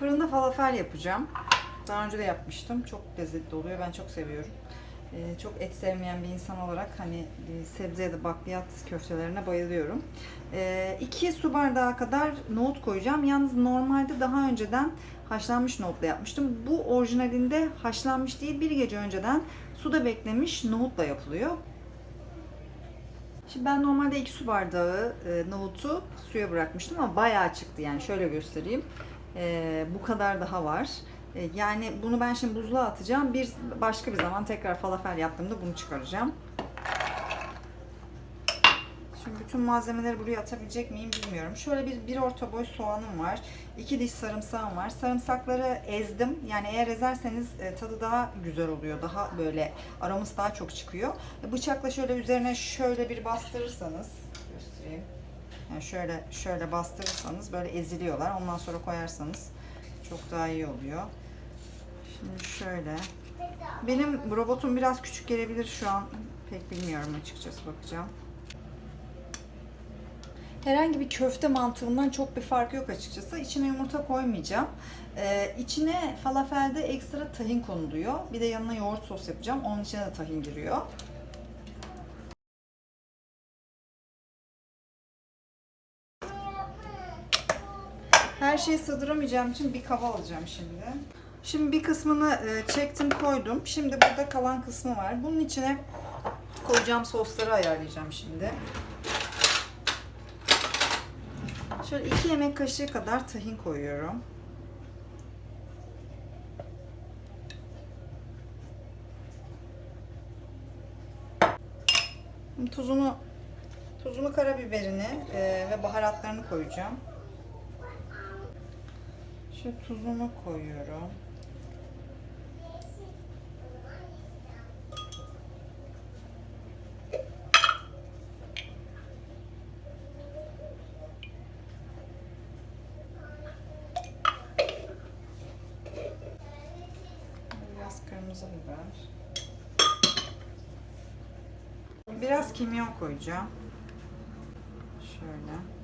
Fırında falafel yapacağım. Daha önce de yapmıştım. Çok lezzetli oluyor. Ben çok seviyorum. Ee, çok et sevmeyen bir insan olarak hani e, sebze ya da bakliyat köftelerine bayılıyorum. Ee, 2 su bardağı kadar nohut koyacağım. Yalnız normalde daha önceden haşlanmış nohutla yapmıştım. Bu orijinalinde haşlanmış değil bir gece önceden suda beklemiş nohutla yapılıyor. Şimdi ben normalde 2 su bardağı e, nohutu suya bırakmıştım ama bayağı çıktı yani şöyle göstereyim. E, bu kadar daha var. E, yani bunu ben şimdi buzluğa atacağım. Bir başka bir zaman tekrar falafel yaptığımda bunu çıkaracağım. Şimdi bütün malzemeleri buraya atabilecek miyim bilmiyorum. Şöyle bir, bir orta boy soğanım var. iki diş sarımsağım var. Sarımsakları ezdim. Yani eğer ezerseniz e, tadı daha güzel oluyor. Daha böyle aroması daha çok çıkıyor. E, Bıçakla şöyle üzerine şöyle bir bastırırsanız göstereyim. Yani şöyle şöyle bastırırsanız böyle eziliyorlar. Ondan sonra koyarsanız çok daha iyi oluyor. Şimdi şöyle. Benim robotum biraz küçük gelebilir şu an. Pek bilmiyorum açıkçası bakacağım. Herhangi bir köfte mantığından çok bir fark yok açıkçası. İçine yumurta koymayacağım. Ee, içine falafelde ekstra tahin konuluyor. Bir de yanına yoğurt sos yapacağım. Onun içine de tahin giriyor. Şeyi sığdıramayacağım için bir kaba alacağım şimdi. Şimdi bir kısmını e, çektim koydum. Şimdi burada kalan kısmı var. Bunun içine koyacağım sosları ayarlayacağım şimdi. Şöyle 2 yemek kaşığı kadar tahin koyuyorum. Tuzunu, tuzunu, karabiberini e, ve baharatlarını koyacağım. Şu tuzunu koyuyorum. Biraz kırmızı biber. Biraz kimyon koyacağım. Şöyle.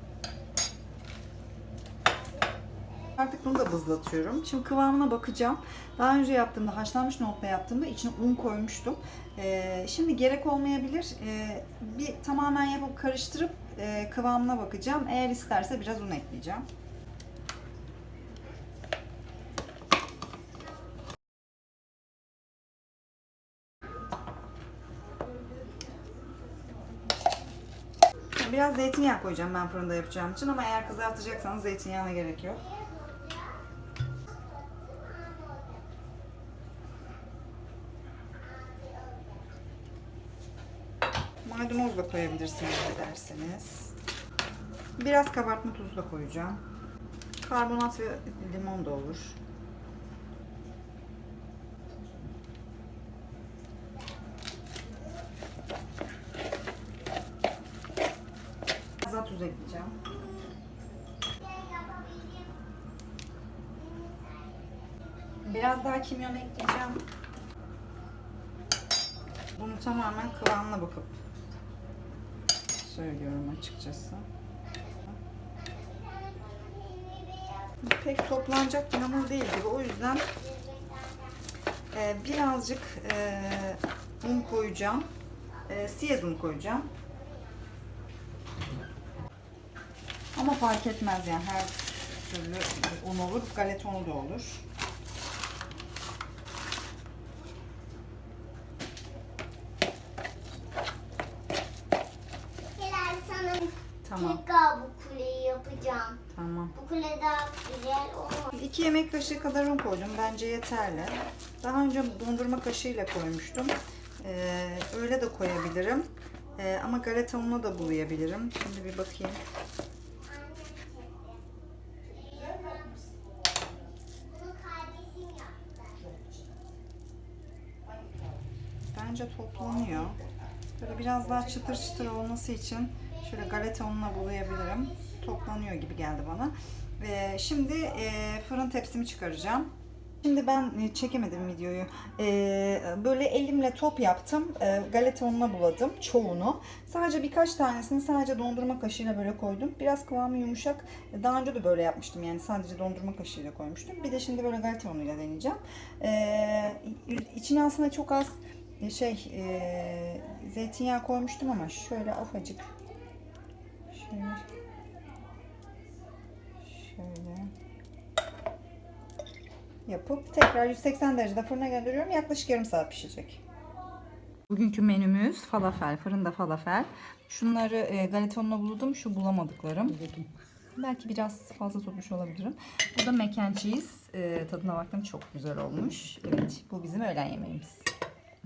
Artık bunu da bızlatıyorum. Şimdi kıvamına bakacağım. Daha önce yaptığımda, haşlanmış nohutla yaptığımda içine un koymuştum. Ee, şimdi gerek olmayabilir. Ee, bir tamamen yapıp karıştırıp e, kıvamına bakacağım. Eğer isterse biraz un ekleyeceğim. Biraz zeytinyağı koyacağım ben fırında yapacağım için ama eğer kızartacaksanız zeytinyağına gerek yok. Maydanoz da koyabilirsiniz ederseniz. Biraz kabartma tuzu da koyacağım. Karbonat ve limon da olur. Biraz daha tuz ekleyeceğim. Biraz daha kimyon ekleyeceğim. Bunu tamamen kıvamına bakıp söylüyorum açıkçası. Pek toplanacak bir hamur değil gibi. O yüzden e, birazcık e, un koyacağım. E, siyez un koyacağım. Ama fark etmez yani her türlü un olur. Galeta unu da olur. Tamam. tekrar bu kuleyi yapacağım. Tamam. Bu kule daha güzel olur. 2 yemek kaşığı kadar un koydum. Bence yeterli. Daha önce dondurma kaşığıyla koymuştum. Ee, öyle de koyabilirim. Ee, ama galeta ununa da bulayabilirim. Şimdi bir bakayım. Bence toplanıyor. Böyle biraz daha çıtır çıtır olması için şöyle galeta ununa bulayabilirim. Toplanıyor gibi geldi bana. Ee, şimdi e, fırın tepsimi çıkaracağım. Şimdi ben e, çekemedim videoyu. Ee, böyle elimle top yaptım. Ee, galeta ununa buladım çoğunu. Sadece birkaç tanesini sadece dondurma kaşığıyla böyle koydum. Biraz kıvamı yumuşak. Daha önce de böyle yapmıştım yani sadece dondurma kaşığıyla koymuştum. Bir de şimdi böyle galeta unuyla deneyeceğim. Ee, içine aslında çok az e, şey e, zeytinyağı koymuştum ama şöyle ufacık şöyle şöyle yapıp tekrar 180 derecede fırına gönderiyorum. Yaklaşık yarım saat pişecek. Bugünkü menümüz falafel, fırında falafel. Şunları e, galeta ununa buldum, şu bulamadıklarım. Belki biraz fazla tutmuş olabilirim. Bu da mac and cheese. E, tadına baktım çok güzel olmuş. Evet, bu bizim öğlen yemeğimiz.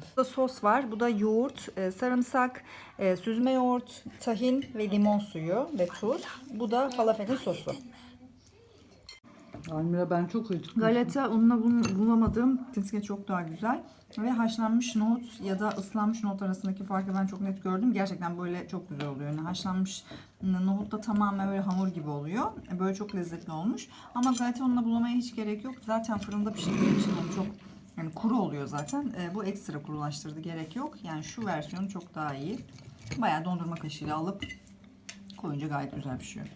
Burada sos var. Bu da yoğurt, e, sarımsak, e, süzme yoğurt, tahin ve limon suyu ve tuz. Bu da falafelin sosu. Almira ben çok acıktım. Galeta ununa bul- bulamadığım kesinlikle çok daha güzel. Ve haşlanmış nohut ya da ıslanmış nohut arasındaki farkı ben çok net gördüm. Gerçekten böyle çok güzel oluyor. Yani haşlanmış nohut da tamamen böyle hamur gibi oluyor. Böyle çok lezzetli olmuş. Ama galeta ununa bulamaya hiç gerek yok. Zaten fırında pişirdiğim için yani çok yani kuru oluyor zaten. E, bu ekstra kurulaştırdı. Gerek yok. Yani şu versiyonu çok daha iyi. Bayağı dondurma kaşığıyla alıp koyunca gayet güzel pişiyor.